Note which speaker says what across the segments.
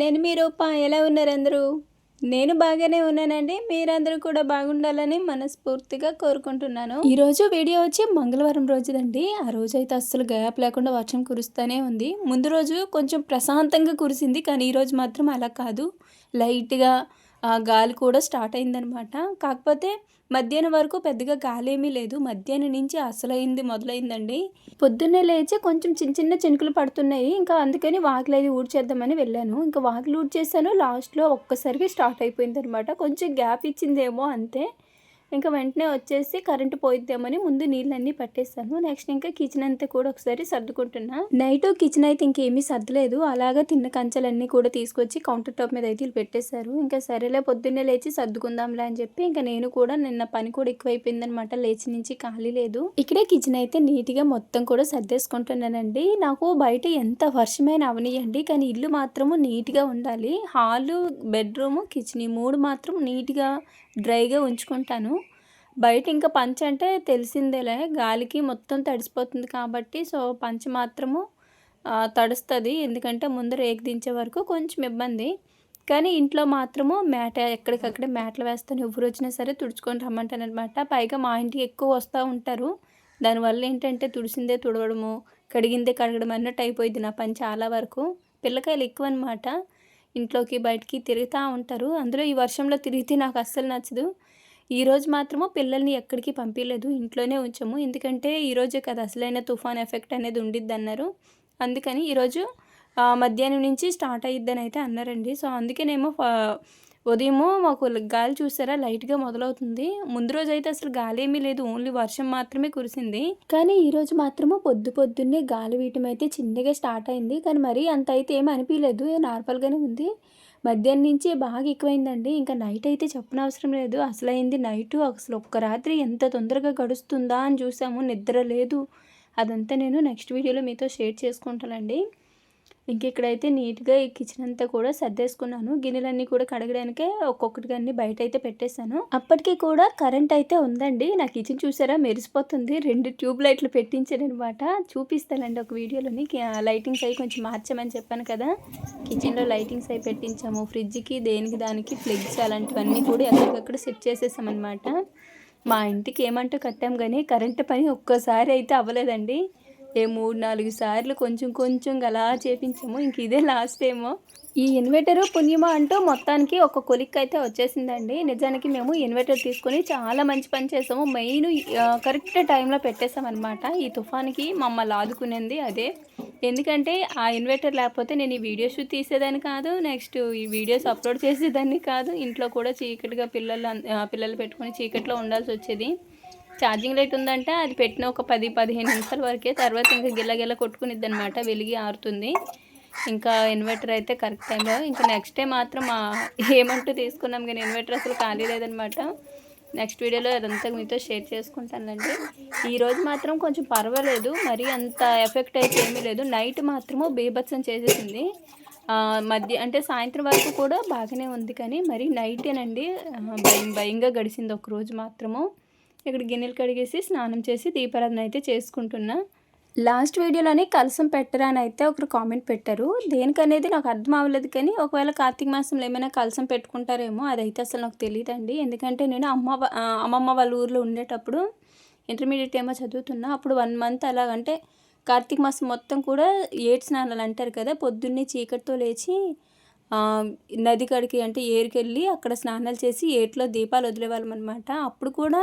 Speaker 1: నేను మీ రూప ఎలా ఉన్నారు అందరూ? నేను బాగానే ఉన్నానండి. మీరందరూ కూడా బాగుండాలని మనస్ఫూర్తిగా కోరుకుంటున్నాను. ఈరోజు వీడియో వచ్చి మంగళవారం రోజుదండి. ఆ రోజు అయితే అస్సలు గ్యాప్ లేకుండా వర్షం కురుస్తూనే ఉంది. ముందు రోజు కొంచెం ప్రశాంతంగా కురిసింది కానీ ఈరోజు మాత్రం అలా కాదు. లైట్గా గాలి కూడా స్టార్ట్ అయిందనమాట. కాకపోతే మధ్యాహ్నం వరకు పెద్దగా గాలి ఏమీ లేదు. మధ్యాహ్నం నుంచి అసలైంది మొదలైందండి. పొద్దున్నే లేచి కొంచెం చిన్న చిన్న చినుకులు పడుతున్నాయి. ఇంకా అందుకని వాకిలు అది ఊడ్చేద్దామని వెళ్ళాను. ఇంకా వాకిలు ఊడ్చేసాను. లాస్ట్లో ఒక్కసారిగా స్టార్ట్ అయిపోయింది అనమాట కొంచెం గ్యాప్ ఇచ్చిందేమో అంతే. ఇంకా వెంటనే వచ్చేసి కరెంటు పోయిద్దామని ముందు నీళ్ళన్నీ పట్టేస్తాను. నెక్స్ట్ ఇంకా కిచెన్ అంతా కూడా ఒకసారి సర్దుకుంటున్నా. నైట్ కిచెన్ అయితే ఇంకేమీ సర్దలేదు. అలాగా తిన్న కంచెలన్నీ కూడా తీసుకొచ్చి కౌంటర్ టాప్ మీద అయితే పెట్టేశారు. ఇంకా సరేలే పొద్దున్నే లేచి సర్దుకుందాంలే అని చెప్పి ఇంకా నేను కూడా నిన్న పని కూడా ఎక్కువైపోయిందనమాట లేచి నుంచి ఖాళీ లేదు. ఇక్కడే కిచెన్ అయితే నీట్గా మొత్తం కూడా సర్దేసుకుంటున్నానండి. నాకు బయట ఎంత వర్షమైన అవనియండి. కానీ ఇల్లు మాత్రము నీట్గా ఉండాలి. హాలు బెడ్రూమ్ కిచెన్ ఈ మూడు మాత్రం నీట్గా డ్రైగా ఉంచుకుంటాను. బయట ఇంకా పంచ అంటే తెలిసిందేలే. గాలికి మొత్తం తడిసిపోతుంది కాబట్టి సో పంచ మాత్రము తడుస్తుంది. ఎందుకంటే ముందు రేకు దించే వరకు కొంచెం ఇబ్బంది. కానీ ఇంట్లో మాత్రము మేట ఎక్కడికక్కడే మేటలు వేస్తాను. ఎవరు వచ్చినా సరే తుడుచుకొని రమ్మంటాను అనమాట పైగా మా ఇంటికి ఎక్కువ వస్తూ ఉంటారు. దానివల్ల ఏంటంటే తుడిసిందే తుడవడము కడిగిందే కడగడం అన్నట్టు అయిపోయింది నా పని చాలా వరకు. పిల్లకాయలు ఎక్కువ అనమాట ఇంట్లోకి బయటికి తిరుగుతూ ఉంటారు. అందులో ఈ వర్షంలో తిరిగితే నాకు అస్సలు నచ్చదు. ఈరోజు మాత్రము పిల్లల్ని ఎక్కడికి పంపించలేదు ఇంట్లోనే ఉంచాము. ఎందుకంటే ఈరోజే కదా అసలైన తుఫాన్ ఎఫెక్ట్ అనేది ఉండిద్ది అన్నారు అందుకని ఈరోజు మధ్యాహ్నం నుంచి స్టార్ట్ అయ్యిద్దని అయితే అన్నారండి. సో అందుకేనేమో ఫ- ఉదయము మాకు గాలి చూసారా లైట్గా మొదలవుతుంది. ముందు రోజు అయితే అసలు గాలి ఏమీ లేదు ఓన్లీ వర్షం మాత్రమే కురిసింది. కానీ ఈ రోజు మాత్రము పొద్దు పొద్దున్నే గాలి వీయటం అయితే చిన్నగా స్టార్ట్ అయింది. కానీ మరీ అంత అయితే ఏమీ అనిపించలేదు నార్మల్గానే ఉంది. మధ్యాహ్నం నుంచి బాగా ఎక్కువైందండి. ఇంకా నైట్ అయితే చెప్పనవసరం లేదు. అసలు అయింది నైట్ అసలు ఒక్క రాత్రి ఎంత తొందరగా గడుస్తుందా అని చూసాము. నిద్ర లేదు. అదంతా నేను నెక్స్ట్ వీడియోలో మీతో షేర్ చేసుకుంటానండి. ఇంక ఇక్కడైతే నీట్గా ఈ కిచెన్ అంతా కూడా సర్దేసుకున్నాను. గిన్నెలన్నీ కూడా కడగడానికే ఒక్కొక్కటిగా అన్ని బయట అయితే పెట్టేశాను. అప్పటికి కూడా కరెంట్ అయితే ఉందండి. నా కిచెన్ చూసారా? మెరిసిపోతుంది. రెండు ట్యూబ్ లైట్లు పెట్టించారనమాట. చూపిస్తానండి ఒక వీడియోలోని. లైటింగ్స్ అవి కొంచెం మార్చామని చెప్పాను కదా. కిచెన్లో లైటింగ్స్ అవి పెట్టించాము. ఫ్రిడ్జ్కి దేనికి దానికి ఫ్లిగ్స్ అలాంటివన్నీ కూడా ఎక్కడికక్కడ సెట్ చేసేసామన్నమాట మా ఇంటికి ఏమంటూ కట్టాం కానీ కరెంటు పని ఒక్కసారి అయితే అవ్వలేదండి. ఏ మూడు నాలుగు సార్లు కొంచెం కొంచెం అలా చేపించాము. ఇంక ఇదే లాస్ట్ ఏమో. ఈ ఇన్వర్టర్ పుణ్యమా అంటూ మొత్తానికి ఒక కొలిక్ అయితే వచ్చేసిందండి. నిజానికి మేము ఇన్వర్టర్ తీసుకొని చాలా మంచి పని చేసాము. మెయిన్ కరెక్ట్ టైంలో పెట్టేసామన్నమాట. ఈ తుఫాన్కి మమ్మల్ని ఆదుకునేది అదే. ఎందుకంటే ఆ ఇన్వర్టర్ లేకపోతే నేను ఈ వీడియో షూట్ తీసేదాన్ని కాదు. నెక్స్ట్ ఈ వీడియోస్ అప్లోడ్ చేసేదాన్ని కాదు. ఇంట్లో కూడా చీకటిగా పిల్లలు పిల్లలు పెట్టుకొని చీకట్లో ఉండాల్సి వచ్చేది. ఛార్జింగ్ లైట్ ఉందంటే అది పెట్టిన ఒక పది పదిహేను నిమిషాల వరకే తర్వాత ఇంకా గిల్లగిల్ల కొట్టుకునిద్ది అనమాట వెలిగి ఆరుతుంది. ఇంకా ఇన్వర్టర్ అయితే కరెక్ట్ టైంలో ఇంకా నెక్స్ట్ డే మాత్రం ఏమంటూ తీసుకున్నాం కానీ ఇన్వర్టర్ అసలు ఖాళీ లేదనమాట నెక్స్ట్ వీడియోలో అదంతా మీతో షేర్ చేసుకుంటానండి ఈరోజు మాత్రం కొంచెం పర్వాలేదు మరీ అంత ఎఫెక్ట్ అయితే ఏమీ లేదు. నైట్ మాత్రము బీభత్సం చేసేసింది. మధ్య అంటే సాయంత్రం వరకు కూడా బాగానే ఉంది కానీ మరి నైటేనండి భయం భయంగా గడిచింది ఒక రోజు మాత్రము. ఇక్కడ గిన్నెలు కడిగేసి స్నానం చేసి దీపారాధన అయితే చేసుకుంటున్నా. లాస్ట్ వీడియోలోని కలసం పెట్టరా అని అయితే ఒకరు కామెంట్ పెట్టారు. దేనికనేది నాకు అర్థం అవ్వలేదు కానీ ఒకవేళ కార్తీక మాసంలో ఏమైనా కలసం పెట్టుకుంటారేమో అదైతే అసలు నాకు తెలియదండి. ఎందుకంటే నేను అమ్మ అమ్మమ్మ వాళ్ళ ఊర్లో ఉండేటప్పుడు ఇంటర్మీడియట్ ఏమో చదువుతున్నా. అప్పుడు వన్ మంత్ అలాగంటే కార్తీక మాసం మొత్తం కూడా ఏడు స్నానాలు అంటారు కదా పొద్దున్నే చీకటితో లేచి నది కాడికి అంటే ఏరుకెళ్ళి అక్కడ స్నానాలు చేసి ఏట్లో దీపాలు వదిలేవాళ్ళం అనమాట అప్పుడు కూడా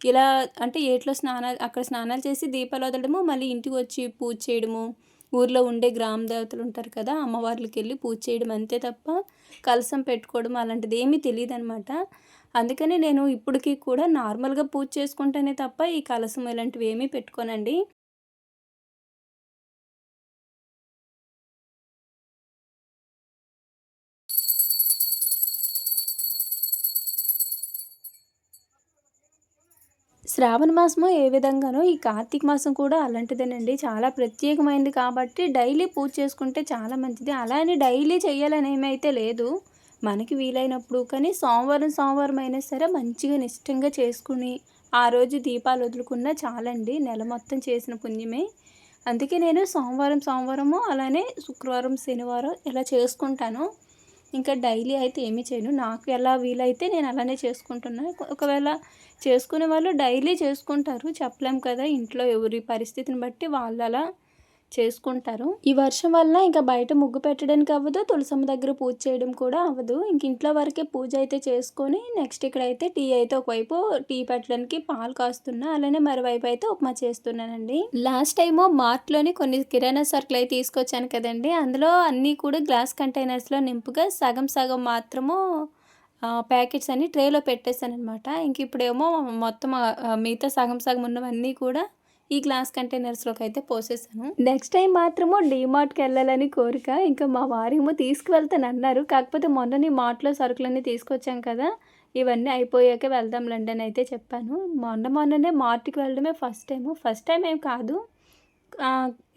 Speaker 1: ఇలా అంటే ఏట్లో స్నానాలు అక్కడ స్నానాలు చేసి దీపాలు వదలడము మళ్ళీ ఇంటికి వచ్చి పూజ చేయడము. ఊర్లో ఉండే గ్రామ దేవతలు ఉంటారు కదా అమ్మవార్లకి వెళ్ళి పూజ చేయడం అంతే తప్ప కలసం పెట్టుకోవడం అలాంటిది ఏమీ తెలియదు అనమాట అందుకని నేను ఇప్పటికీ కూడా నార్మల్గా పూజ చేసుకుంటేనే తప్ప ఈ కలసం ఇలాంటివి ఏమీ పెట్టుకోనండి. శ్రావణ మాసము ఏ విధంగానో ఈ కార్తీక మాసం కూడా అలాంటిదేనండి. చాలా ప్రత్యేకమైనది కాబట్టి డైలీ పూజ చేసుకుంటే చాలా మంచిది. అలా అని డైలీ చేయాలని ఏమైతే లేదు మనకి వీలైనప్పుడు కానీ సోమవారం సోమవారం అయినా సరే మంచిగా నిష్టంగా చేసుకుని ఆ రోజు దీపాలు వదులుకున్నా చాలండి. నెల మొత్తం చేసిన పుణ్యమే. అందుకే నేను సోమవారం సోమవారము అలానే శుక్రవారం శనివారం ఇలా చేసుకుంటాను. ఇంకా డైలీ అయితే ఏమీ చేయను. నాకు ఎలా వీలైతే నేను అలానే చేసుకుంటున్నాను ఒకవేళ చేసుకునే వాళ్ళు డైలీ చేసుకుంటారు. చెప్పలేం కదా ఇంట్లో ఎవరి పరిస్థితిని బట్టి వాళ్ళు అలా చేసుకుంటారు. ఈ వర్షం వల్ల ఇంకా బయట ముగ్గు పెట్టడానికి అవ్వదు తులసమ్మ దగ్గర పూజ చేయడం కూడా అవ్వదు. ఇంక ఇంట్లో వరకే పూజ అయితే చేసుకొని నెక్స్ట్ ఇక్కడైతే టీ అయితే ఒకవైపు టీ పెట్టడానికి పాలు కాస్తున్నా అలానే మరోవైపు అయితే ఉప్మా చేస్తున్నానండి. లాస్ట్ టైము మార్ట్లోని కొన్ని కిరాణా సరుకులు అయితే తీసుకొచ్చాను కదండి. అందులో అన్నీ కూడా గ్లాస్ కంటైనర్స్లో నింపుగా సగం సగం మాత్రము ప్యాకెట్స్ అన్ని ట్రేలో పెట్టేశాను అనమాట ఇంక ఇప్పుడేమో మొత్తం మిగతా సగం సగం ఉన్నవన్నీ కూడా ఈ గ్లాస్ కంటైనర్స్లోకి అయితే పోసేసాను. నెక్స్ట్ టైం మాత్రము డీమార్ట్కి వెళ్ళాలని కోరిక. ఇంకా మా వారేమో తీసుకువెళ్తాను అన్నారు. కాకపోతే మొన్నని మార్ట్లో సరుకులన్నీ తీసుకొచ్చాం కదా. ఇవన్నీ అయిపోయాక వెళ్దాం లండన్ అయితే చెప్పాను. మొన్న మొన్ననే మార్ట్కి వెళ్ళడమే ఫస్ట్ టైము. ఫస్ట్ టైం ఏం కాదు.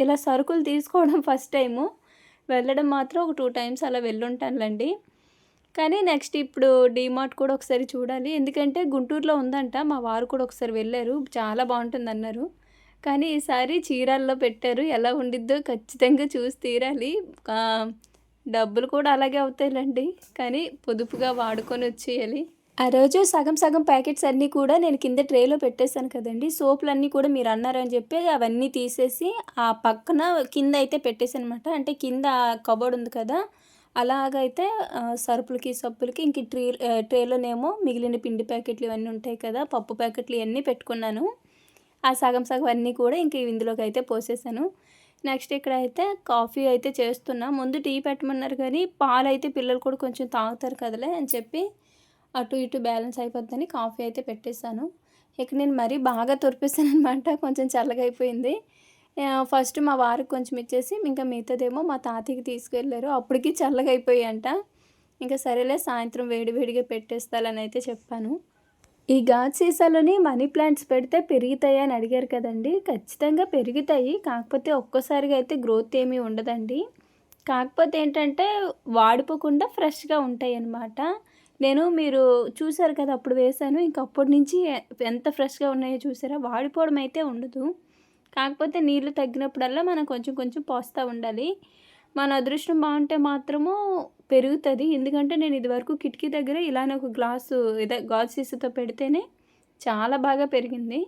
Speaker 1: ఇలా సరుకులు తీసుకోవడం ఫస్ట్ టైము. వెళ్ళడం మాత్రం ఒక టూ టైమ్స్ అలా వెళ్ళుంటానులండి. కానీ నెక్స్ట్ ఇప్పుడు డీమార్ట్ కూడా ఒకసారి చూడాలి. ఎందుకంటే గుంటూరులో ఉందంట మా వారు కూడా ఒకసారి వెళ్ళారు. చాలా బాగుంటుంది అన్నారు. కానీ ఈసారి చీరాల్లో పెట్టారు. ఎలా ఉండిద్దో ఖచ్చితంగా చూసి తీరాలి. డబ్బులు కూడా అలాగే అవుతాయిలండి. కానీ పొదుపుగా వాడుకొని వచ్చేయాలి. ఆ రోజు సగం సగం ప్యాకెట్స్ అన్నీ కూడా నేను కింద ట్రేలో పెట్టేశాను కదండి. సోపులన్నీ కూడా మీరు అన్నారని చెప్పి అవన్నీ తీసేసి ఆ పక్కన కింద అయితే పెట్టేసాను అనమాట అంటే కింద కబోర్డ్ ఉంది కదా అలాగైతే సరుపులకి సబ్బులకి ఇంక ట్రీ ట్రేలోనేమో మిగిలిన పిండి ప్యాకెట్లు ఇవన్నీ ఉంటాయి కదా పప్పు ప్యాకెట్లు ఇవన్నీ పెట్టుకున్నాను. ఆ సగం సగం అన్నీ కూడా ఇంక ఇందులోకి అయితే పోసేసాను. నెక్స్ట్ ఇక్కడ అయితే కాఫీ అయితే చేస్తున్నా. ముందు టీ పెట్టమన్నారు కానీ పాలు అయితే పిల్లలు కూడా కొంచెం తాగుతారు కదలే అని చెప్పి అటు ఇటు బ్యాలెన్స్ అయిపోద్దని కాఫీ అయితే పెట్టేశాను. ఇక నేను మరీ బాగా తురిపేసాను అనమాట కొంచెం చల్లగా అయిపోయింది. ఫస్ట్ మా వారికి కొంచెం ఇచ్చేసి ఇంకా మిగతాదేమో మా తాతయ్యకి తీసుకెళ్ళారు అప్పటికి చల్లగా అయిపోయాయంట. ఇంకా సరేలే సాయంత్రం వేడి వేడిగా పెట్టేస్తాలని అయితే చెప్పాను. ఈ గాజు సీసాలోని మనీ ప్లాంట్స్ పెడితే పెరుగుతాయి అని అడిగారు కదండి. ఖచ్చితంగా పెరుగుతాయి. కాకపోతే ఒక్కసారిగా అయితే గ్రోత్ ఏమీ ఉండదండి. కాకపోతే ఏంటంటే వాడిపోకుండా ఫ్రెష్గా ఉంటాయి అన్నమాట నేను మీరు చూసారు కదా అప్పుడు వేశాను. ఇంక అప్పటి నుంచి ఎంత ఫ్రెష్గా ఉన్నాయో చూసారా? వాడిపోవడం అయితే ఉండదు. కాకపోతే నీళ్ళు తగ్గినప్పుడల్లా మనం కొంచెం కొంచెం పోస్తూ ఉండాలి. మన అదృష్టం బాగుంటే మాత్రము పెరుగుతుంది. ఎందుకంటే నేను ఇదివరకు కిటికీ దగ్గర ఇలానే ఒక గ్లాసు ఇదే గాజు సీసుతో పెడితేనే చాలా బాగా పెరిగింది.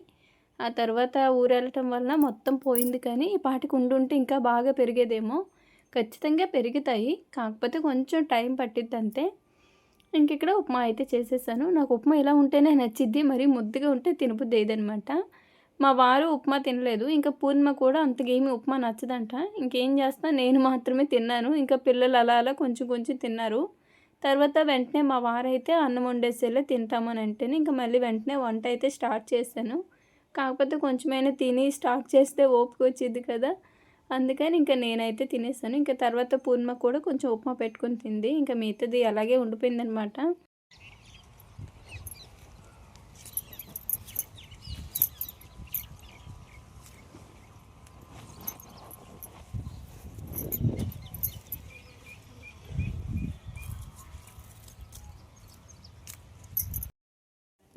Speaker 1: ఆ తర్వాత ఊరెళ్ళటం వలన మొత్తం పోయింది కానీ ఈ పాటికి ఉండుంటే ఇంకా బాగా పెరిగేదేమో. ఖచ్చితంగా పెరుగుతాయి. కాకపోతే కొంచెం టైం పట్టిద్ది అంతే. ఇంక ఇక్కడ ఉప్మా అయితే చేసేసాను. నాకు ఉప్మా ఇలా ఉంటేనే నచ్చిద్ది. మరి ముద్దుగా ఉంటే తినబుద్ది ఏదనమాట మా వారు ఉప్మా తినలేదు. ఇంకా పూర్ణిమ కూడా అంతగేమి ఉప్మా నచ్చదంట. ఇంకేం చేస్తా? నేను మాత్రమే తిన్నాను. ఇంకా పిల్లలు అలా అలా కొంచెం కొంచెం తిన్నారు. తర్వాత వెంటనే మా వారైతే అన్నం వండేసేలా తింటామని అంటేనే ఇంకా మళ్ళీ వెంటనే వంట అయితే స్టార్ట్ చేశాను. కాకపోతే కొంచెమైనా తిని స్టార్ట్ చేస్తే ఓపిక వచ్చింది కదా. అందుకని ఇంకా నేనైతే తినేసాను. ఇంకా తర్వాత పూర్ణిమ కూడా కొంచెం ఉప్మా పెట్టుకొని తింది. ఇంకా మిగతాది అలాగే ఉండిపోయిందనమాట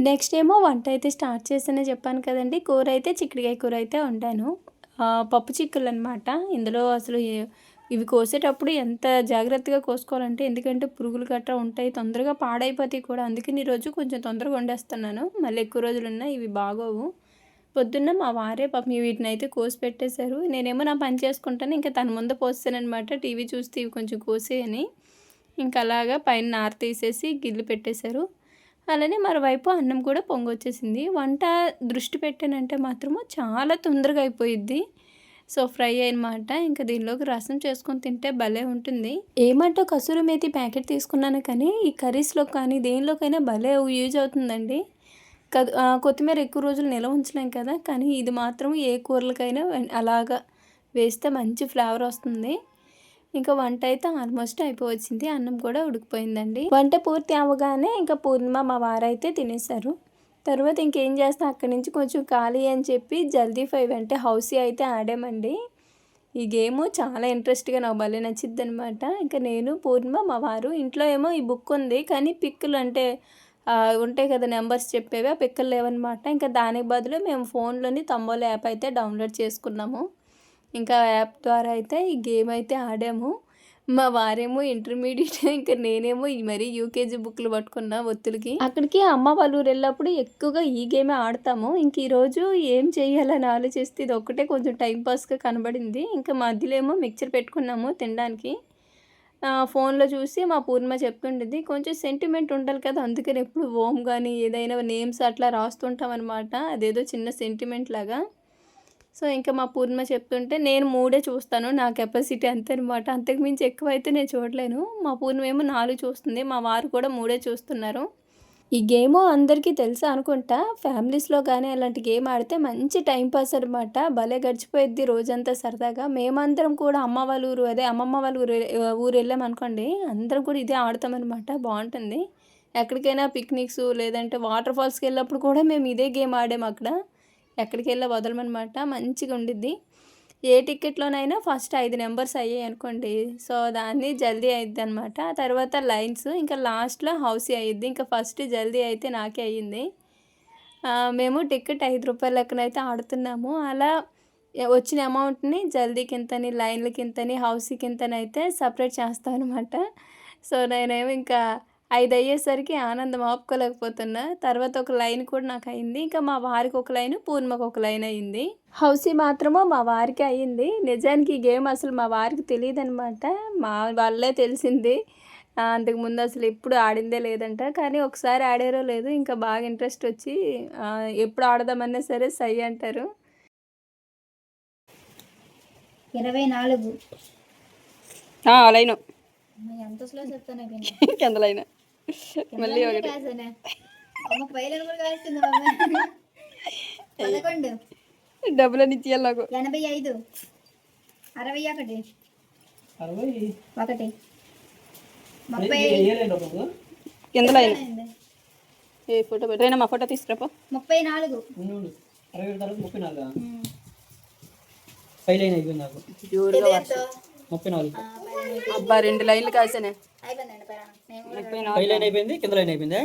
Speaker 1: నెక్స్ట్ ఏమో వంట అయితే స్టార్ట్ చేస్తేనే చెప్పాను కదండి. కూర అయితే చిక్కుడుకాయ కూర అయితే వండాను పప్పు చిక్కులు అనమాట ఇందులో అసలు ఇవి కోసేటప్పుడు ఎంత జాగ్రత్తగా కోసుకోవాలంటే ఎందుకంటే పురుగులు గట్రా ఉంటాయి తొందరగా పాడైపోతాయి కూడా. అందుకని ఈరోజు కొంచెం తొందరగా వండేస్తున్నాను. మళ్ళీ ఎక్కువ రోజులు ఉన్నాయి ఇవి బాగోవు. పొద్దున్న మా వారే పాపం వీటిని అయితే కోసి పెట్టేశారు. నేనేమో నా పని చేసుకుంటాను. ఇంకా తన ముందు పోస్తానమాట టీవీ చూస్తే ఇవి కొంచెం కోసేయని. ఇంకా అలాగా పైన నార తీసేసి గిల్లు పెట్టేశారు. అలానే మరోవైపు అన్నం కూడా పొంగొచ్చేసింది. వంట దృష్టి పెట్టానంటే మాత్రము చాలా తొందరగా అయిపోయిద్ది. సో ఫ్రై అనమాట ఇంకా దీనిలోకి రసం చేసుకొని తింటే భలే ఉంటుంది. ఏమంటో కసూరి మేతి ప్యాకెట్ తీసుకున్నాను కానీ ఈ కర్రీస్లో కానీ దేనిలోకైనా భలే యూజ్ అవుతుందండి. కొత్తిమీర ఎక్కువ రోజులు నిల్వ ఉంచలేం కదా. కానీ ఇది మాత్రం ఏ కూరలకైనా అలాగా వేస్తే మంచి ఫ్లేవర్ వస్తుంది. ఇంకా వంట అయితే ఆల్మోస్ట్ అయిపోవచ్చింది. అన్నం కూడా ఉడికిపోయిందండి. వంట పూర్తి అవ్వగానే ఇంకా పూర్ణిమ మా వారైతే తినేశారు. తర్వాత ఇంకేం చేస్తాం? అక్కడి నుంచి కొంచెం ఖాళీ అని చెప్పి జల్దీ ఫైవ్ అంటే హౌసీ అయితే ఆడామండి. ఈ గేమ్ చాలా ఇంట్రెస్ట్గా నాకు భలే నచ్చిద్ది అనమాట ఇంకా నేను పూర్ణిమ మా వారు ఇంట్లో ఏమో ఈ బుక్ ఉంది. కానీ పిక్కులు అంటే ఉంటాయి కదా నెంబర్స్ చెప్పేవి ఆ పిక్కలు లేవన్నమాట. ఇంకా దానికి బదులు మేము ఫోన్లోని తంబోల యాప్ అయితే డౌన్లోడ్ చేసుకున్నాము. ఇంకా యాప్ ద్వారా అయితే ఈ గేమ్ అయితే ఆడాము. మా వారేమో ఇంటర్మీడియట్ ఇంకా నేనేమో ఈ మరీ యూకేజీ బుక్లు పట్టుకున్నా ఒత్తులకి. అక్కడికి అమ్మ వాళ్ళ ఊరు వెళ్ళినప్పుడు ఎక్కువగా ఈ గేమే ఆడతాము. ఇంక ఈరోజు ఏం చేయాలని ఆలోచిస్తే ఇది ఒక్కటే కొంచెం టైంపాస్గా కనబడింది. ఇంకా మధ్యలో ఏమో మిక్చర్ పెట్టుకున్నాము తినడానికి. ఫోన్లో చూసి మా పూర్ణిమ చెప్తుండేది కొంచెం సెంటిమెంట్ ఉండాలి కదా అందుకని ఎప్పుడు ఓమ్ కానీ ఏదైనా నేమ్స్ అట్లా రాస్తుంటాం అనమాట అదేదో చిన్న సెంటిమెంట్ లాగా. సో ఇంకా మా పూర్ణిమ చెప్తుంటే నేను మూడే చూస్తాను నా కెపాసిటీ అంతే అనమాట అంతకుమించి ఎక్కువ అయితే నేను చూడలేను. మా పూర్ణిమ ఏమో నాలుగు చూస్తుంది మా వారు కూడా మూడే చూస్తున్నారు. ఈ గేమ్ అందరికీ తెలుసా అనుకుంటా? ఫ్యామిలీస్లో కానీ అలాంటి గేమ్ ఆడితే మంచి టైంపాస్ అనమాట భలే గడిచిపోయిద్ది రోజంతా సరదాగా. మేమందరం కూడా అమ్మ వాళ్ళ ఊరు అదే అమ్మమ్మ వాళ్ళ ఊరు ఊరు వెళ్ళాం అనుకోండి అందరం కూడా ఇదే ఆడతామన్నమాట బాగుంటుంది. ఎక్కడికైనా పిక్నిక్స్ లేదంటే వాటర్ ఫాల్స్కి వెళ్ళినప్పుడు కూడా మేము ఇదే గేమ్ ఆడాము అక్కడ. ఎక్కడికి వెళ్ళా వదలమనమాట మంచిగా ఉండిద్ది. ఏ టికెట్లోనైనా ఫస్ట్ ఐదు నెంబర్స్ అయ్యాయి అనుకోండి. సో దాన్ని జల్దీ అయ్యిద్ది అనమాట తర్వాత లైన్స్ ఇంకా లాస్ట్లో హౌసీ అయ్యిద్ది. ఇంకా ఫస్ట్ జల్దీ అయితే నాకే అయ్యింది. మేము టికెట్ ఐదు రూపాయల లెక్కనైతే ఆడుతున్నాము. అలా వచ్చిన అమౌంట్ని జల్దీ కింతని లైన్ల కింతని హౌసీ ఇంతని అయితే సపరేట్ చేస్తాను అనమాట సో నేనేమో ఇంకా ఐదు అయ్యేసరికి ఆనందం ఆపుకోలేకపోతున్నా. తర్వాత ఒక లైన్ కూడా నాకు అయింది. ఇంకా మా వారికి ఒక లైన్ పూర్ణిమకు ఒక లైన్ అయింది. హౌసీ మాత్రము మా వారికి అయ్యింది నిజానికి ఈ గేమ్ అసలు మా వారికి తెలియదు అనమాట మా వాళ్ళే తెలిసింది. అంతకుముందు అసలు ఎప్పుడు ఆడిందే లేదంట. కానీ ఒకసారి ఆడారో లేదు ఇంకా బాగా ఇంట్రెస్ట్ వచ్చి ఎప్పుడు ఆడదామన్నా సరే సై అంటారు.
Speaker 2: ఇరవై నాలుగు.
Speaker 3: లైన్.
Speaker 2: ఎంత స్లో చెప్తాను
Speaker 3: లైన్? మళ్ళీ ఒకటి. డబ్బులని ఇచ్చేయాలి నాకు.
Speaker 2: ఎనభై ఐదు. అరవై ఒకటి. ఒకటి. అయింది.
Speaker 3: ఏ ఫోటో పెట్టైనా మా ఫోటో తీసుకురాపో.
Speaker 2: ముప్పై నాలుగు.
Speaker 4: అరవై తర్వాత ముప్పై నాలుగు? పై లైన్ అయిపోయింది నాకు? ముప్పై నాలుగు.
Speaker 3: అబ్బా రెండు లైన్లు కాసానే ముప్పై
Speaker 4: లైన్ అయిపోయింది కింద లైన్ అయిపోయిందా?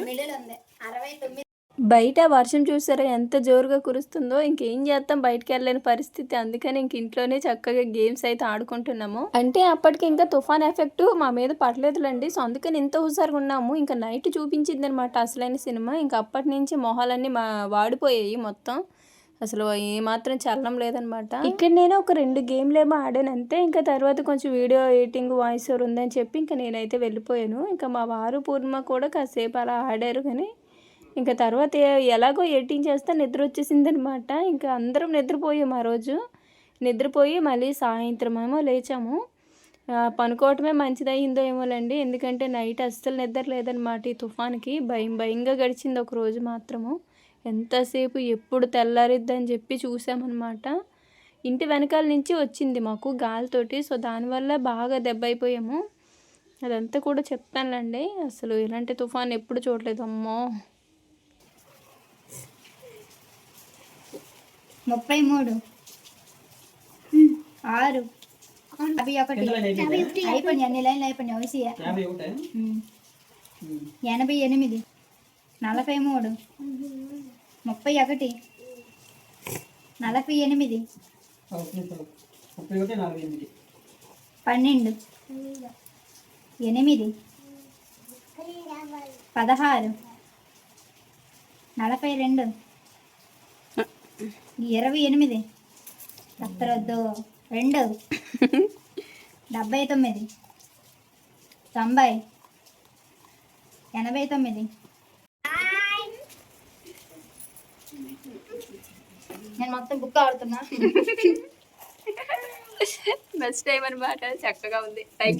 Speaker 1: బయట వర్షం చూసారా ఎంత జోరుగా కురుస్తుందో. ఇంకేం చేస్తాం బయటికి వెళ్ళలేని పరిస్థితి. అందుకని ఇంక ఇంట్లోనే చక్కగా గేమ్స్ అయితే ఆడుకుంటున్నాము. అంటే అప్పటికి ఇంకా తుఫాన్ ఎఫెక్ట్ మా మీద పడలేదులండి. సో అందుకని ఇంత హుషారుగా ఉన్నాము. ఇంకా నైట్ చూపించింది అనమాట అసలైన సినిమా. ఇంకా అప్పటి నుంచి మొహాలన్నీ మా వాడిపోయాయి మొత్తం. అసలు ఏమాత్రం చలనం లేదనమాట. ఇక్కడ నేను ఒక రెండు గేమ్లు ఏమో ఆడాను అంతే. ఇంకా తర్వాత కొంచెం వీడియో ఎడిటింగ్ వాయిస్ ఓవర్ ఉందని చెప్పి ఇంకా నేనైతే వెళ్ళిపోయాను. ఇంకా మా వారు పూర్ణిమ కూడా కాసేపు అలా ఆడారు కానీ ఇంకా తర్వాత ఎలాగో ఎడిటింగ్ చేస్తే నిద్ర వచ్చేసింది అనమాట ఇంకా అందరం నిద్రపోయాము ఆ రోజు. నిద్రపోయి మళ్ళీ సాయంత్రం ఏమో లేచాము పనుకోవటమే మంచిదయ్యిందో ఏమోలండి. ఎందుకంటే నైట్ అస్సలు నిద్ర లేదనమాట ఈ తుఫాన్కి. భయం భయంగా గడిచింది ఒక రోజు మాత్రము. ఎంతసేపు ఎప్పుడు తెల్లారిద్దని చెప్పి చూసామన్నమాట. ఇంటి వెనకాల నుంచి వచ్చింది మాకు గాలితోటి. సో దానివల్ల బాగా దెబ్బ అయిపోయాము అదంతా కూడా చెప్తానులేండి అసలు ఇలాంటి తుఫాన్ ఎప్పుడు చూడలేదు అమ్మో.
Speaker 2: ముప్పై మూడు. ఆరు. ఒకటి.
Speaker 4: అయిపోయింది
Speaker 2: అన్ని లైన్లు అయిపోయినాయి. ఓసియా ఎనభై ఎనిమిది. నలభై మూడు. ముప్పై ఒకటి. నలభై ఎనిమిది. పన్నెండు. ఎనిమిది. పదహారు. నలభై రెండు. ఇరవై ఎనిమిది. తప్పరొద్దు రెండు. డెబ్బై తొమ్మిది. తొంభై. ఎనభై తొమ్మిది. నేను మొత్తం బుక్ ఆడుతున్నా.
Speaker 1: బెస్ట్ టైం అనమాట చక్కగా ఉంది. టైం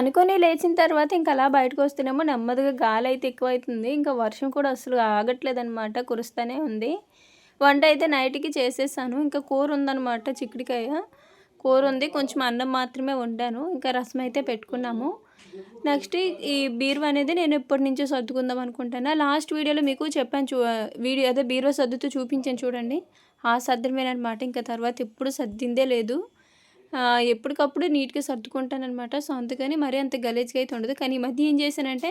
Speaker 4: మీరు
Speaker 1: పనుకొని లేచిన తర్వాత ఇంకా అలా బయటకు వస్తేనేమో నెమ్మదిగా గాలి అయితే ఎక్కువైతుంది. ఇంకా వర్షం కూడా అసలు ఆగట్లేదనమాట కురుస్తూనే ఉంది. వంట అయితే నైట్కి చేసేసాను. ఇంకా కూర ఉందనమాట చిక్కుడికాయ. కూర ఉంది. కొంచెం అన్నం మాత్రమే వండాను. ఇంకా రసం అయితే పెట్టుకున్నాము. నెక్స్ట్ ఈ బీరువా అనేది నేను ఎప్పటి నుంచో సర్దుకుందాం అనుకుంటాను? లాస్ట్ వీడియోలో మీకు చెప్పాను చూ వీడియో అదే బీరువా సర్దుతూ చూపించాను చూడండి. ఆ సర్దమేనమాట ఇంకా తర్వాత ఎప్పుడు సర్దిందే లేదు. ఎప్పటికప్పుడు నీట్గా సర్దుకుంటానమాట సో అందుకని మరీ అంత గలీజ్గా అయితే ఉండదు. కానీ ఈ మధ్య ఏం చేశానంటే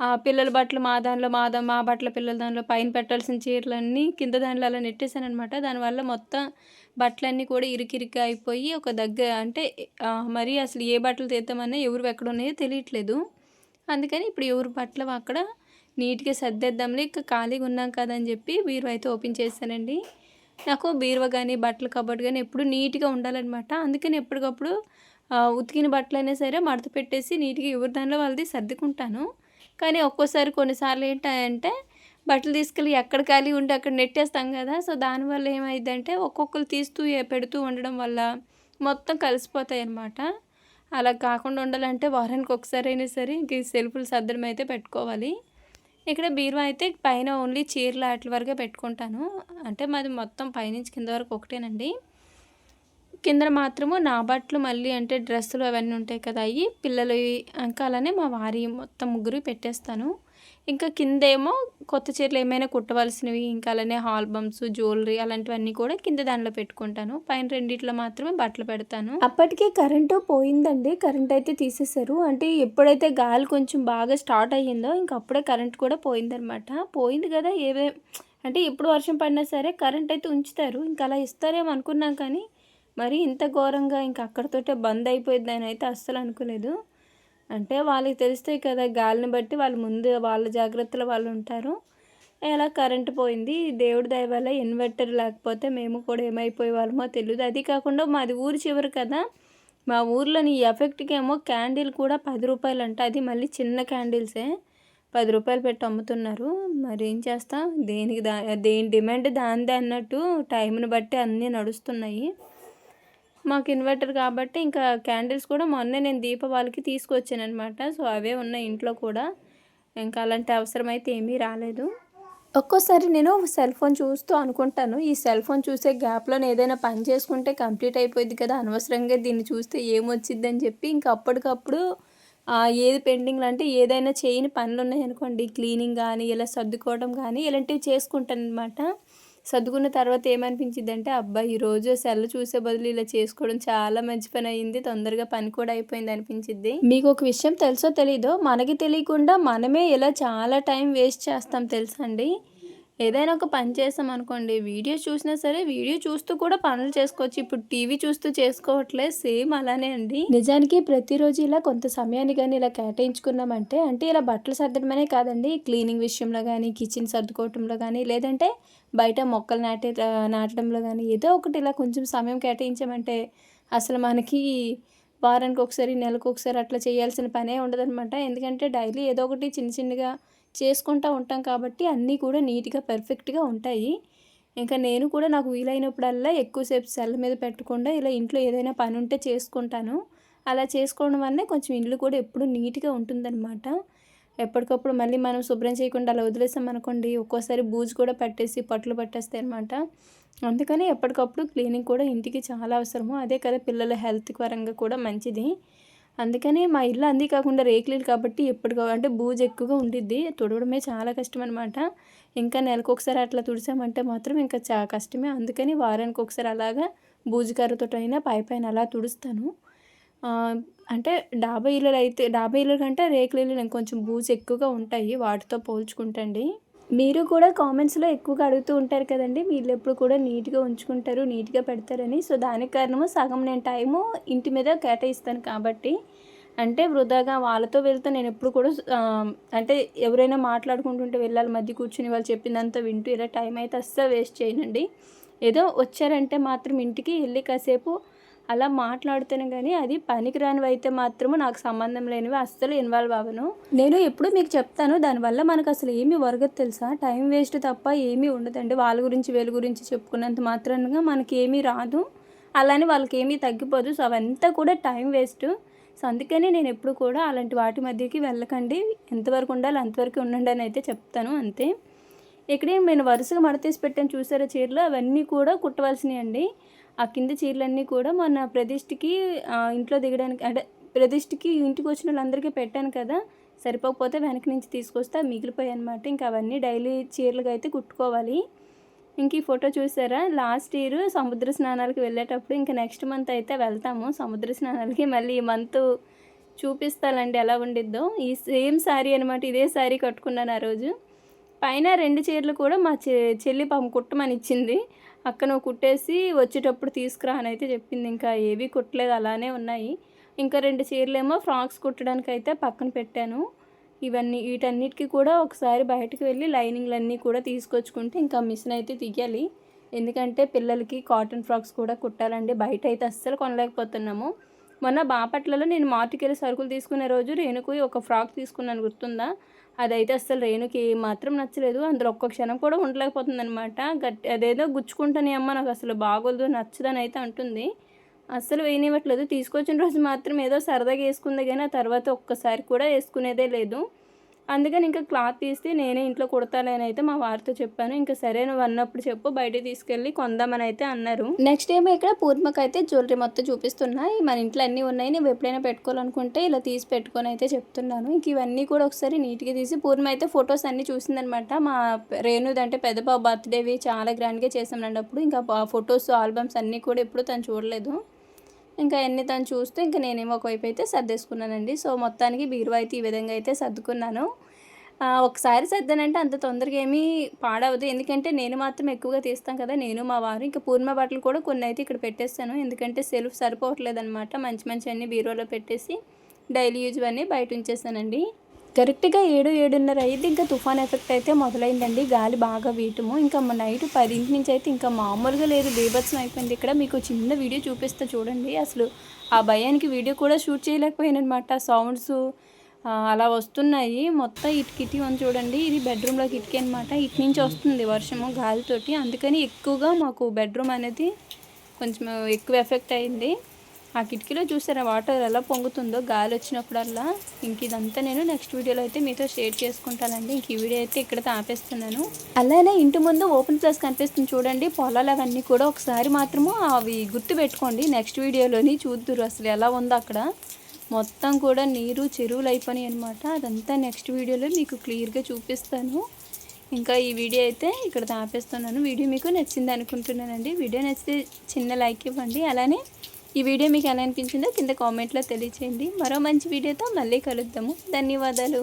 Speaker 1: ఆ పిల్లల బట్టలు మా దానిలో మా దా మా బట్టల పిల్లల దానిలో పైన పెట్టాల్సిన చీరలన్నీ కింద దానిలో అలా నెట్టేశానమాట దానివల్ల మొత్తం బట్టలన్నీ కూడా ఇరికిరిగ్గా అయిపోయి ఒక దగ్గర అంటే మరీ అసలు ఏ బట్టలు తీద్దామన్నా ఎవరు ఎక్కడ ఉన్నాయో తెలియట్లేదు. అందుకని ఇప్పుడు ఎవరు బట్టలు అక్కడ నీట్గా సర్దేద్దాంలే ఇంకా ఖాళీగా ఉన్నాం కదా అని చెప్పి వీరు అయితే ఓపెన్ చేశానండి. నాకు బీరువా కానీ బట్టల కబోర్డ్ కానీ ఎప్పుడు నీట్గా ఉండాలన్నమాట. అందుకని ఎప్పటికప్పుడు ఉతికిన బట్టలు అయినా సరే మడత పెట్టేసి నీట్గా ఎవరి దానిలో వాళ్ళది సర్దుకుంటాను. కానీ ఒక్కోసారి కొన్నిసార్లు ఏంటంటే బట్టలు తీసుకెళ్ళి ఎక్కడ ఖాళీ ఉంటే అక్కడ నెట్టేస్తాం కదా సో దానివల్ల ఏమైందంటే ఒక్కొక్కరు తీస్తూ పెడుతూ ఉండడం వల్ల మొత్తం కలిసిపోతాయి అన్నమాట అలా కాకుండా ఉండాలంటే వారానికి ఒకసారి అయినా సరే ఇంక సెల్ఫ్లు సర్దడం అయితే పెట్టుకోవాలి. ఇక్కడ బీరువా అయితే పైన ఓన్లీ చీరలు వాటి వరకే పెట్టుకుంటాను. అంటే మాది మొత్తం పైనుంచి కింద వరకు ఒకటేనండి. కింద మాత్రము నా బట్టలు మళ్ళీ అంటే డ్రెస్సులు అవన్నీ ఉంటాయి కదా అవి పిల్లలు ఇంకా అలానే మా వారి మొత్తం ముగ్గురు పెట్టేస్తాను. ఇంకా కిందేమో కొత్త చీరలు ఏమైనా కుట్టవలసినవి ఇంకా అలానే ఆల్బమ్స్ జ్యువెలరీ అలాంటివన్నీ కూడా కింద దానిలో పెట్టుకుంటాను. పైన రెండిట్లో మాత్రమే బట్టలు పెడతాను. అప్పటికే కరెంటు పోయిందండి. కరెంట్ అయితే తీసేశారు. అంటే ఎప్పుడైతే గాలి కొంచెం బాగా స్టార్ట్ అయ్యిందో ఇంకా అప్పుడే కరెంట్ కూడా పోయిందనమాట పోయింది కదా ఏవే అంటే ఎప్పుడు వర్షం పడినా సరే కరెంట్ అయితే ఉంచుతారు. ఇంకా అలా ఇస్తారేమో అనుకున్నాం కానీ మరి ఇంత ఘోరంగా ఇంకా అక్కడితోటే బంద్ అయిపోయింది అని అయితే అస్సలు అనుకోలేదు. అంటే వాళ్ళకి తెలుస్తాయి కదా గాలిని బట్టి వాళ్ళు ముందు వాళ్ళ జాగ్రత్తలు వాళ్ళు ఉంటారు. ఎలా కరెంట్ పోయింది? దేవుడి దయ వల్ల ఇన్వర్టర్ లేకపోతే మేము కూడా ఏమైపోయే వాళ్ళమో తెలియదు అది కాకుండా మాది ఊరి చివరి కదా. మా ఊర్లోని ఎఫెక్ట్కి ఏమో క్యాండిల్ కూడా పది రూపాయలు అంట అది మళ్ళీ చిన్న క్యాండిల్సే. పది రూపాయలు పెట్టి అమ్ముతున్నారు. మరి ఏం చేస్తాం? దేనికి దా దేని డిమాండ్ దానిదే అన్నట్టు టైంని బట్టి అన్నీ నడుస్తున్నాయి. మాకు ఇన్వర్టర్ కాబట్టి ఇంకా క్యాండిల్స్ కూడా మొన్నే నేను దీపావళికి తీసుకొచ్చాను అనమాట సో అవే ఉన్నాయి ఇంట్లో కూడా. ఇంకా అలాంటి అవసరం అయితే ఏమీ రాలేదు. ఒక్కోసారి నేను సెల్ ఫోన్ చూస్తూ అనుకుంటాను. ఈ సెల్ ఫోన్ చూసే గ్యాప్లో ఏదైనా పని చేసుకుంటే కంప్లీట్ అయిపోయింది కదా అనవసరంగా దీన్ని చూస్తే ఏమొచ్చిద్ది అని చెప్పి ఇంకా అప్పటికప్పుడు ఏది పెండింగ్ అంటే ఏదైనా చేయని పనులు ఉన్నాయనుకోండి క్లీనింగ్ కానీ ఇలా సర్దుకోవడం కానీ ఇలాంటివి చేసుకుంటాను అనమాట సర్దుకున్న తర్వాత ఏమనిపించింది అంటే అబ్బాయి ఈరోజు సెల్ చూసే బదులు ఇలా చేసుకోవడం చాలా మంచి పని అయింది తొందరగా పని కూడా అయిపోయింది అనిపించింది మీకు ఒక విషయం తెలుసో తెలీదో మనకి తెలియకుండా మనమే ఇలా చాలా టైం వేస్ట్ చేస్తాం తెలుసా అండి? ఏదైనా ఒక పని చేసాం అనుకోండి వీడియో చూసినా సరే వీడియో చూస్తూ కూడా పనులు చేసుకోవచ్చు. ఇప్పుడు టీవీ చూస్తూ చేసుకోవట్లేదు. సేమ్ అలానే అండి. నిజానికి ప్రతిరోజు ఇలా కొంత సమయాన్ని కానీ ఇలా కేటాయించుకున్నామంటే అంటే ఇలా బట్టలు సర్దడమనే కాదండి. క్లీనింగ్ విషయంలో కానీ కిచెన్ సర్దుకోవటంలో కానీ లేదంటే బయట మొక్కలు నాటే నాటడంలో కానీ ఏదో ఒకటి ఇలా కొంచెం సమయం కేటాయించామంటే అసలు మనకి వారానికి ఒకసారి నెలకు ఒకసారి అట్లా చేయాల్సిన పనే ఉండదన్నమాట ఎందుకంటే డైలీ ఏదో ఒకటి చిన్న చిన్నగా చేసుకుంటూ ఉంటాం కాబట్టి అన్నీ కూడా నీట్గా పర్ఫెక్ట్గా ఉంటాయి. ఇంకా నేను కూడా నాకు వీలైనప్పుడల్లా ఎక్కువసేపు సెల్ మీద పెట్టకుండా ఇలా ఇంట్లో ఏదైనా పని ఉంటే చేసుకుంటాను. అలా చేసుకోవడం వల్లే కొంచెం ఇల్లు కూడా ఎప్పుడు నీట్గా ఉంటుందన్నమాట. ఎప్పటికప్పుడు మళ్ళీ మనం శుభ్రం చేయకుండా అలా వదిలేసాం అనుకోండి ఒక్కోసారి బూజు కూడా పట్టేసి పట్లు పట్టేస్తాయి అనమాట అందుకని ఎప్పటికప్పుడు క్లీనింగ్ కూడా ఇంటికి చాలా అవసరము. అదే కదా పిల్లల హెల్త్ పరంగా కూడా మంచిది. అందుకని మా ఇల్లు అంది కాకుండా రేకులు ఇల్లు కాబట్టి ఎప్పటికో అంటే బూజు ఎక్కువగా ఉండిద్ది. తుడవడమే చాలా కష్టం అనమాట ఇంకా నెలకు ఒకసారి అట్లా తుడిసామంటే మాత్రం ఇంకా చా కష్టమే. అందుకని వారానికి ఒకసారి అలాగా బూజు కర్రతో అయినా పై పైన అలా తుడుస్తాను. అంటే డాబా ఇల్లులు అయితే డాబా ఇళ్ళు కంటే రేకుల ఇల్లు కొంచెం బూజు ఎక్కువగా ఉంటాయి. వాటితో పోల్చుకుంటండి. మీరు కూడా కామెంట్స్లో ఎక్కువగా అడుగుతూ ఉంటారు కదండి. మీరు ఎప్పుడు కూడా నీట్గా ఉంచుకుంటారు నీట్గా పెడతారని. సో దానికి కారణము సగం నేను టైము ఇంటి మీద కేటాయిస్తాను కాబట్టి. అంటే వృధాగా వాళ్ళతో వెళ్తే నేను ఎప్పుడు కూడా అంటే ఎవరైనా మాట్లాడుకుంటుంటే వెళ్ళాలి మధ్య కూర్చుని వాళ్ళు చెప్పిందంతా వింటూ ఇలా టైం అయితే అస్సలు వేస్ట్ చేయనండి. ఏదో వచ్చారంటే మాత్రం ఇంటికి వెళ్ళి కాసేపు అలా మాట్లాడుతాను కానీ అది పనికిరానివి అయితే మాత్రము నాకు సంబంధం లేనివి అస్సలు ఇన్వాల్వ్ అవ్వను. నేను ఎప్పుడు మీకు చెప్తాను దానివల్ల మనకు అసలు ఏమీ వరగదు తెలుసా? టైం వేస్ట్ తప్ప ఏమీ ఉండదండి. వాళ్ళ గురించి వీళ్ళ గురించి చెప్పుకున్నంత మాత్రంగా మనకి ఏమీ రాదు. అలానే వాళ్ళకి ఏమీ తగ్గిపోదు. సో అవంతా కూడా టైం వేస్ట్. సో అందుకనే నేను ఎప్పుడు కూడా అలాంటి వాటి మధ్యకి వెళ్ళకండి. ఎంతవరకు ఉండాలి అంతవరకు ఉండండి అని అయితే చెప్తాను. అంతే. ఇక్కడే నేను వరుసగా మడతీసి పెట్టాను చూసారా చీరలు? అవన్నీ కూడా కుట్టవలసినవి అండి. ఆ కింద చీరలన్నీ కూడా మొన్న ప్రతిష్ఠకి ఇంట్లో దిగడానికి అంటే ప్రతిష్ఠకి ఇంటికి వచ్చిన వాళ్ళందరికీ పెట్టాను కదా. సరిపోకపోతే వెనక నుంచి తీసుకొస్తే మిగిలిపోయాయి అనమాట ఇంకా అవన్నీ డైలీ చీరలుగా అయితే కుట్టుకోవాలి. ఇంక ఈ ఫోటో చూసారా? లాస్ట్ ఇయర్ సముద్ర స్నానాలకు వెళ్ళేటప్పుడు ఇంకా నెక్స్ట్ మంత్ అయితే వెళ్తాము. సముద్ర స్నానాలకి మళ్ళీ ఈ మంత్ చూపిస్తానండి ఎలా ఉండిద్దో. ఈ సేమ్ శారీ అనమాట ఇదే శారీ కట్టుకున్నాను ఆ రోజు. పైన రెండు చీరలు కూడా మా చె చెల్లి పాపం కుట్టమని ఇచ్చింది. అక్క నువ్వు కుట్టేసి వచ్చేటప్పుడు తీసుకురా అని అయితే చెప్పింది. ఇంకా ఏవి కుట్టలేదు అలానే ఉన్నాయి. ఇంకా రెండు చీరలేమో ఫ్రాక్స్ కుట్టడానికి అయితే పక్కన పెట్టాను. ఇవన్నీ వీటన్నిటికీ కూడా ఒకసారి బయటకు వెళ్ళి లైనింగ్లన్నీ కూడా తీసుకొచ్చుకుంటే ఇంకా మిషన్ అయితే తీయాలి. ఎందుకంటే పిల్లలకి కాటన్ ఫ్రాక్స్ కూడా కుట్టాలండి. బయట అయితే అస్సలు కొనలేకపోతున్నాము. మొన్న బాపట్లలో నేను మార్కెట్కి వెళ్ళి సరుకులు తీసుకునే రోజు రేణుకు ఒక ఫ్రాక్ తీసుకున్నాను గుర్తుందా? అదైతే అసలు రేణుకి మాత్రం నచ్చలేదు. అందులో ఒక్క క్షణం కూడా ఉండలేకపోతుంది అనమాట గట్టి అదేదో గుచ్చుకుంటానే అమ్మ నాకు అసలు బాగోదు నచ్చదని అయితే అంటుంది. అస్సలు వేయనివ్వట్లేదు. తీసుకొచ్చిన రోజు మాత్రం ఏదో సరదాగా వేసుకుంది కానీ ఆ తర్వాత ఒక్కసారి కూడా వేసుకునేదే లేదు. అందుకని ఇంకా క్లాత్ తీస్తే నేనే ఇంట్లో కుడతానని అయితే మా వారితో చెప్పాను. ఇంకా సరే నువ్వు అన్నప్పుడు చెప్పు బయట తీసుకెళ్ళి కొందామని అయితే అన్నారు. నెక్స్ట్ ఏమో ఇక్కడ పూర్మకు అయితే జ్యువెలరీ మొత్తం చూపిస్తున్నాయి మన ఇంట్లో అన్నీ ఉన్నాయి. నువ్వు ఎప్పుడైనా పెట్టుకోవాలనుకుంటే ఇలా తీసి పెట్టుకొని అయితే చెప్తున్నాను. ఇంక ఇవన్నీ కూడా ఒకసారి నీట్గా తీసి పూర్ణిమ అయితే ఫొటోస్ అన్నీ చూసిందనమాట. మా రేణుది అంటే పెద్ద బాబు బర్త్డేవి చాలా గ్రాండ్గా చేసామండి అప్పుడు ఇంకా ఫొటోస్ ఆల్బమ్స్ అన్నీ కూడా ఎప్పుడు తను చూడలేదు. ఇంకా ఎన్ని తను చూస్తూ ఇంకా నేనేమో ఒకవైపు అయితే సర్దేసుకున్నానండి. సో మొత్తానికి బీరువా అయితే ఈ విధంగా అయితే సర్దుకున్నాను. ఒకసారి సర్దానంటే అంత తొందరగా ఏమీ పాడవదు. ఎందుకంటే నేను మాత్రం ఎక్కువగా తీస్తాను కదా నేను మా వారు. ఇంకా పూర్ణ బట్టలు కూడా కొన్ని అయితే ఇక్కడ పెట్టేస్తాను ఎందుకంటే సెల్ఫ్ సరిపోవట్లేదు అనమాట మంచి మంచి అన్ని బీరువాలో పెట్టేసి డైలీ యూజ్ అన్నీ బయట ఉంచేస్తానండి కరెక్ట్గా ఏడు ఏడున్నర అయితే ఇంకా తుఫాన్ ఎఫెక్ట్ అయితే మొదలైందండి. గాలి బాగా వీయటము ఇంకా మా నైట్ పదింటి నుంచి అయితే ఇంకా మామూలుగా లేదు. బీభత్సం అయిపోయింది ఇక్కడ. మీకు చిన్న వీడియో చూపిస్తా చూడండి. అసలు ఆ భయానికి వీడియో కూడా షూట్ చేయలేకపోయానమాట సౌండ్స్ అలా వస్తున్నాయి. మొత్తం ఇటు కిటికీ ఉంది చూడండి. ఇది బెడ్రూమ్లో కిటికీ అనమాట ఇటు నుంచి వస్తుంది వర్షము గాలితోటి. అందుకని ఎక్కువగా మాకు బెడ్రూమ్ అనేది కొంచెం ఎక్కువ ఎఫెక్ట్ అయింది ఆ కిటికీలో చూసారా? వాటర్ ఎలా పొంగుతుందో గాలి వచ్చినప్పుడల్లా. ఇంక ఇదంతా నేను నెక్స్ట్ వీడియోలో అయితే మీతో షేర్ చేసుకుంటానండి. ఇంక ఈ వీడియో అయితే ఇక్కడ ఆపేస్తున్నాను. అలానే ఇంటి ముందు ఓపెన్ ప్లేస్ కనిపిస్తుంది చూడండి. పొలాలు అవన్నీ కూడా ఒకసారి మాత్రము అవి గుర్తు పెట్టుకోండి. నెక్స్ట్ వీడియోలోని చూద్దురు అసలు ఎలా ఉందో అక్కడ. మొత్తం కూడా నీరు చెరువులు అయిపోయినాయి అనమాట అదంతా నెక్స్ట్ వీడియోలో మీకు క్లియర్గా చూపిస్తాను. ఇంకా ఈ వీడియో అయితే ఇక్కడ ఆపేస్తున్నాను. వీడియో మీకు నచ్చింది అనుకుంటున్నానండి. వీడియో నచ్చితే చిన్న లైక్ ఇవ్వండి. అలానే ఈ వీడియో మీకు ఎలా అనిపించిందో కింద కామెంట్లో తెలియచేయండి. మరో మంచి వీడియోతో మళ్ళీ కలుద్దాము. ధన్యవాదాలు.